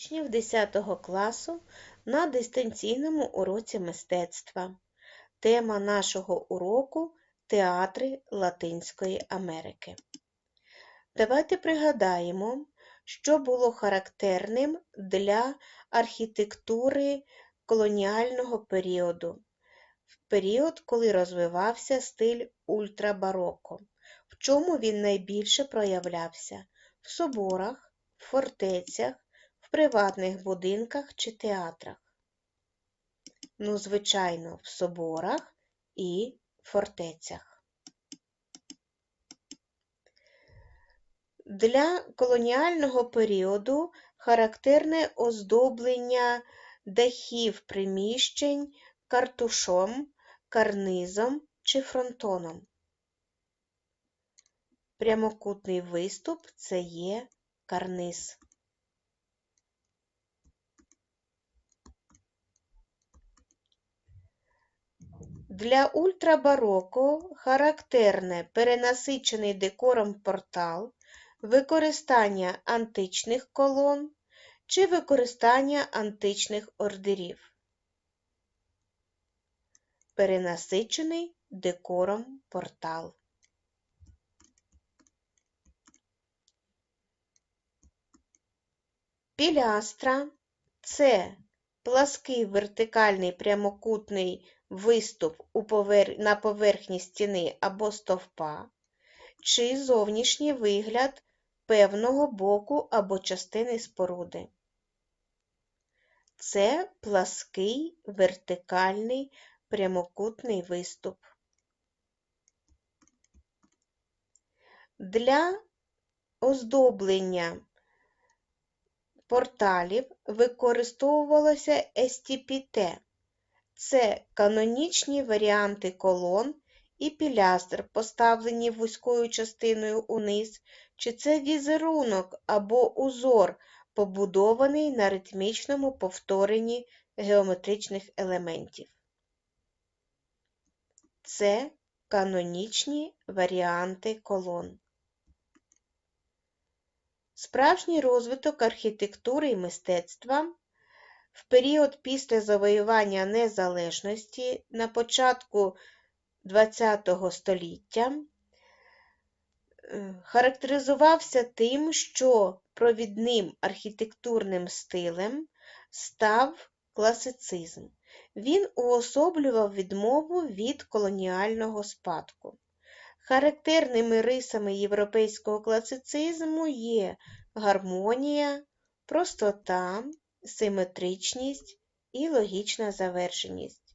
учнів 10 класу на дистанційному уроці мистецтва. Тема нашого уроку Театри Латинської Америки. Давайте пригадаємо, що було характерним для архітектури колоніального періоду, в період, коли розвивався стиль ультрабароко. В чому він найбільше проявлявся? В соборах, фортецях, приватних будинках чи театрах? Ну, звичайно, в соборах і фортецях. Для колоніального періоду характерне оздоблення дахів приміщень картушом, карнизом чи фронтоном. Прямокутний виступ це є карниз. Для ультрабароко характерне перенасичений декором портал, використання античних колон чи використання античних ордерів. Перенасичений декором портал. Пілястра це плаский вертикальний прямокутний виступ на поверхні стіни або стовпа, чи зовнішній вигляд певного боку або частини споруди. Це плаский вертикальний прямокутний виступ. Для оздоблення порталів використовувалося естіпіте. Це канонічні варіанти колон і пілястр, поставлені вузькою частиною униз, чи це візерунок або узор, побудований на ритмічному повторенні геометричних елементів. Це канонічні варіанти колон. Справжній розвиток архітектури і мистецтва в період після завоювання незалежності на початку ХХ століття е, характеризувався тим, що провідним архітектурним стилем став класицизм. Він уособлював відмову від колоніального спадку. Характерними рисами європейського класицизму є гармонія, простота, симетричність і логічна завершеність.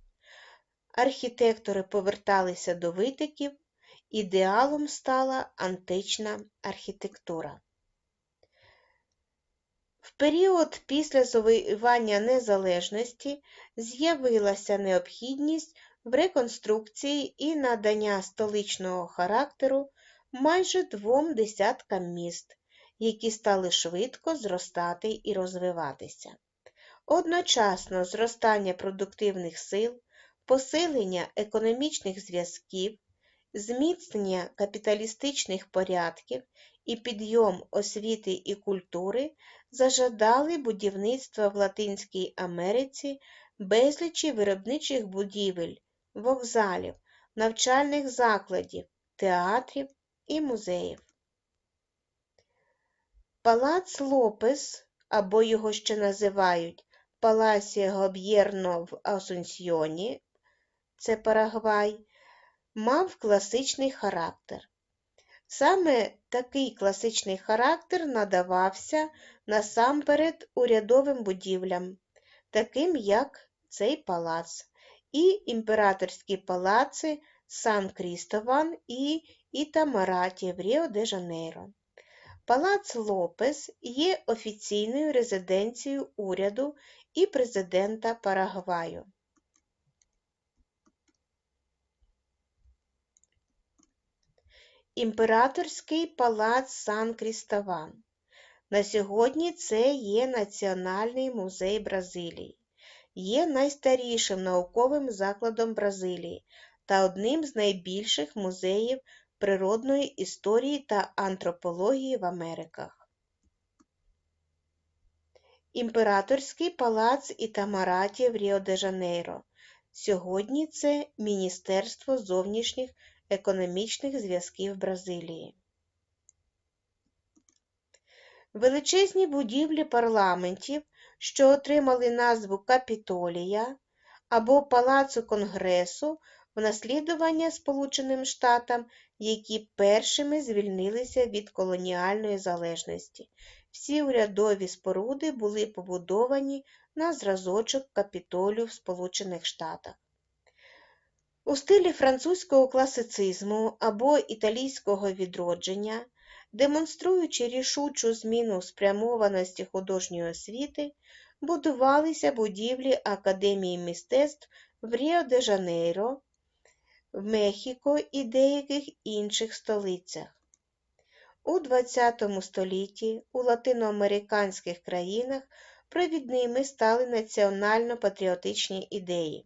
Архітектори поверталися до витоків, ідеалом стала антична архітектура. В період після завоювання незалежності з'явилася необхідність в реконструкції і надання столичного характеру майже двом десяткам міст, які стали швидко зростати і розвиватися. Одночасно зростання продуктивних сил, посилення економічних зв'язків, зміцнення капіталістичних порядків і підйом освіти і культури зажадали будівництва в Латинській Америці безлічі виробничих будівель, вокзалів, навчальних закладів, театрів і музеїв. Палац Лопес, або його ще називають Паласія Гоб'єрно в Асунсьйоні, це Парагвай, мав класичний характер. Саме такий класичний характер надавався насамперед урядовим будівлям, таким як цей палац, і імператорські палаци Сан Крістован і Ітамараті в Ріо де Жанейро. Палац Лопес є офіційною резиденцією уряду і президента Парагваю. Імператорський палац Сан Крістован. На сьогодні це є Національний музей Бразилії, є найстарішим науковим закладом Бразилії та одним з найбільших музеїв природної історії та антропології в Америках. Імператорський палац Ітамараті в Ріо-де-Жанейро. Сьогодні це Міністерство зовнішніх економічних зв'язків Бразилії. Величезні будівлі парламентів, що отримали назву Капітолія або Палацу Конгресу в наслідування Сполученим Штатам, які першими звільнилися від колоніальної залежності. Всі урядові споруди були побудовані на зразочок капітолію в Сполучених Штатах. У стилі французького класицизму або італійського відродження, демонструючи рішучу зміну спрямованості художньої освіти, будувалися будівлі Академії мистецтв в Ріо-де-Жанейро, в Мехіко і деяких інших столицях. У ХХ столітті у латиноамериканських країнах провідними стали національно-патріотичні ідеї.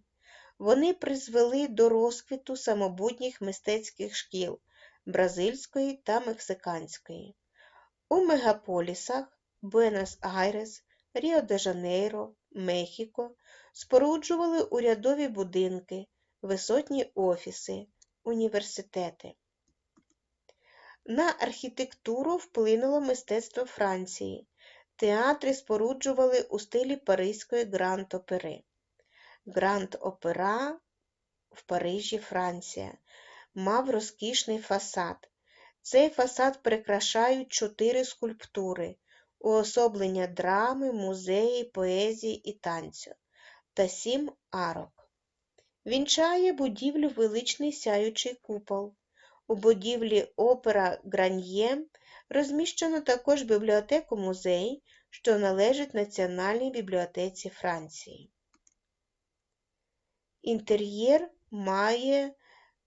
Вони призвели до розквіту самобутніх мистецьких шкіл бразильської та мексиканської. У мегаполісах Буенос-Айрес, Ріо-де-Жанейро, Мехіко споруджували урядові будинки, висотні офіси, університети. На архітектуру вплинуло мистецтво Франції. Театри споруджували у стилі Паризької Гранд-Опери. Гранд-Опера в Парижі, Франція, мав розкішний фасад. Цей фасад прикрашають чотири скульптури, уособлення драми, музеї, поезії і танцю та сім арок. Вінчає будівлю величний сяючий купол. У будівлі опера Граньє розміщено також бібліотеку музей, що належить Національній бібліотеці Франції. Інтер'єр має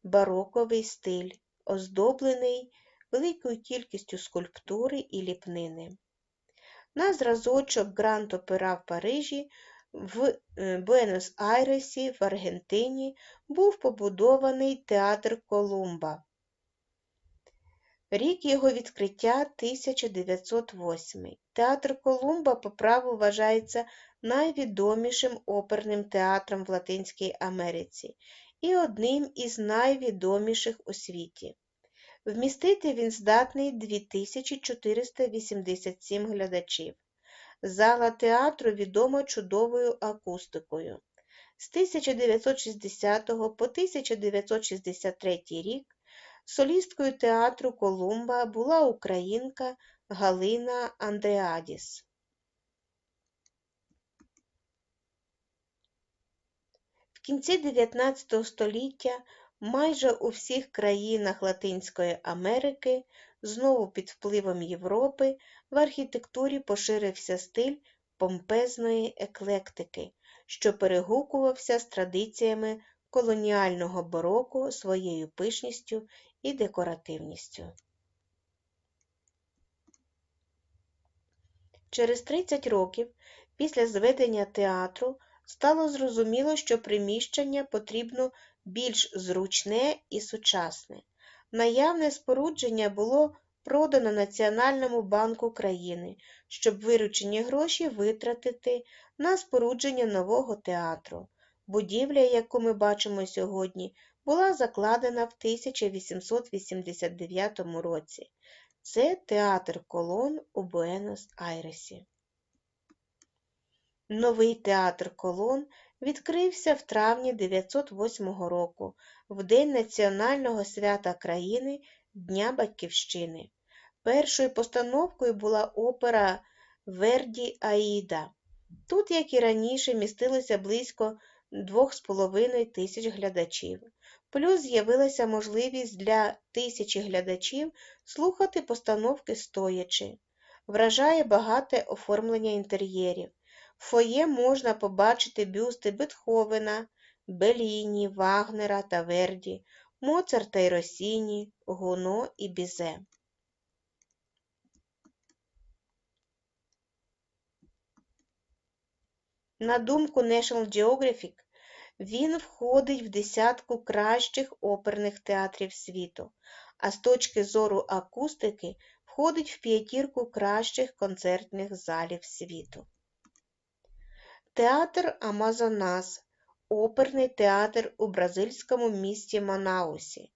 бароковий стиль, оздоблений великою кількістю скульптури і ліпнини. На зразочок Гранд Опера в Парижі в е, Буенос-Айресі в Аргентині був побудований театр Колумба. Рік його відкриття 1908. Театр Колумба по праву вважається найвідомішим оперним театром в Латинській Америці і одним із найвідоміших у світі. Вмістити він здатний 2487 глядачів. Зала театру відома чудовою акустикою. З 1960 по 1963 рік солісткою театру Колумба була українка Галина Андреадіс. В кінці 19 століття майже у всіх країнах Латинської Америки, знову під впливом Європи, в архітектурі поширився стиль помпезної еклектики, що перегукувався з традиціями колоніального бароко своєю пишністю і декоративністю. Через 30 років після зведення театру стало зрозуміло, що приміщення потрібно більш зручне і сучасне. Наявне спорудження було продано Національному банку країни, щоб виручені гроші витратити на спорудження нового театру. Будівля, яку ми бачимо сьогодні, була закладена в 1889 році. Це театр колон у Буенос-Айресі. Новий театр колон відкрився в травні 908 року, в день національного свята країни Дня Батьківщини. Першою постановкою була опера Верді Аїда. Тут, як і раніше, містилося близько 2,5 тисяч глядачів. Плюс з'явилася можливість для тисячі глядачів слухати постановки стоячи. Вражає багате оформлення інтер'єрів. В фоє можна побачити бюсти Бетховена, Беліні, Вагнера та Верді, Моцарта і Росіні, Гуно і Бізе. На думку National Geographic, він входить в десятку кращих оперних театрів світу, а з точки зору акустики входить в п'ятірку кращих концертних залів світу. Театр Амазонас оперний театр у бразильському місті Манаусі.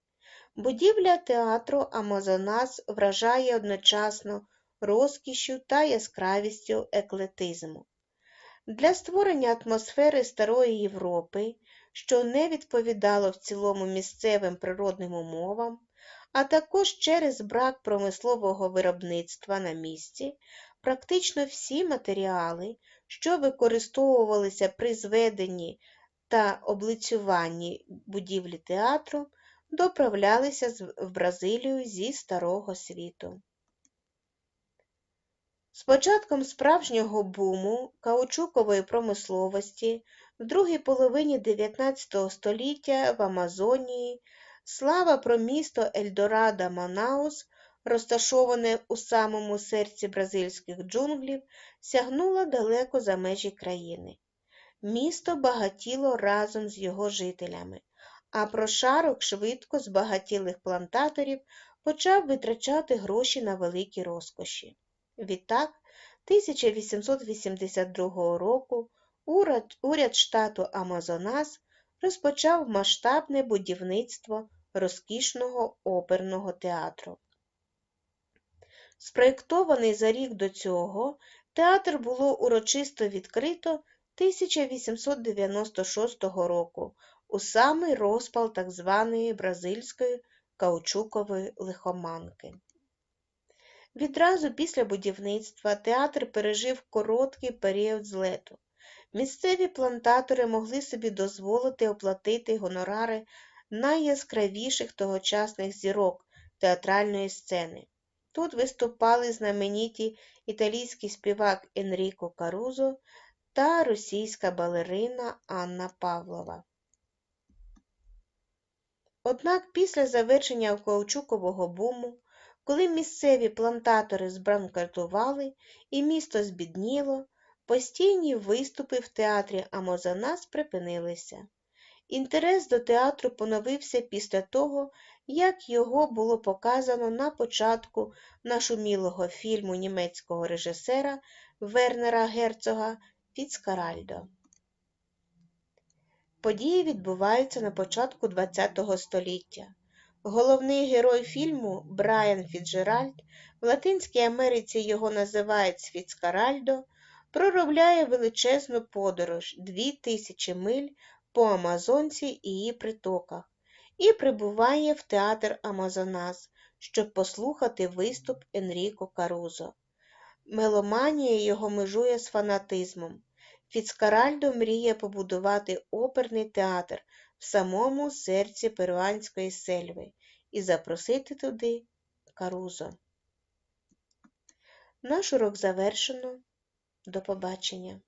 Будівля театру Амазонас вражає одночасно розкішю та яскравістю еклетизму. Для створення атмосфери Старої Європи, що не відповідало в цілому місцевим природним умовам, а також через брак промислового виробництва на місці, практично всі матеріали, що використовувалися при зведенні та облицюванні будівлі театру, доправлялися в Бразилію зі Старого світу. З початком справжнього буму каучукової промисловості в другій половині 19 століття в Амазонії слава про місто Ельдорадо Манаус, розташоване у самому серці бразильських джунглів, сягнула далеко за межі країни. Місто багатіло разом з його жителями, а прошарок швидко збагатілих плантаторів почав витрачати гроші на великі розкоші. Відтак, 1882 року уряд, уряд штату Амазонас розпочав масштабне будівництво розкішного оперного театру. Спроєктований за рік до цього, театр було урочисто відкрито 1896 року у самий розпал так званої бразильської каучукової лихоманки. Відразу після будівництва театр пережив короткий період злету. Місцеві плантатори могли собі дозволити оплатити гонорари найяскравіших тогочасних зірок театральної сцени. Тут виступали знамениті італійський співак Енріко Карузо та російська балерина Анна Павлова. Однак після завершення каучукового буму коли місцеві плантатори збранкартували і місто збідніло, постійні виступи в театрі Амазонас припинилися. Інтерес до театру поновився після того, як його було показано на початку нашумілого фільму німецького режисера Вернера Герцога Фіцкаральдо. Події відбуваються на початку ХХ століття. Головний герой фільму Брайан Фіджеральд, в Латинській Америці його називають Фіцкаральдо, проробляє величезну подорож дві тисячі миль по Амазонці і її притоках і прибуває в театр Амазонас, щоб послухати виступ Енріко Карузо. Меломанія його межує з фанатизмом. Фіцкаральдо мріє побудувати оперний театр в самому серці перуанської сельви і запросити туди Карузо. Наш урок завершено. До побачення.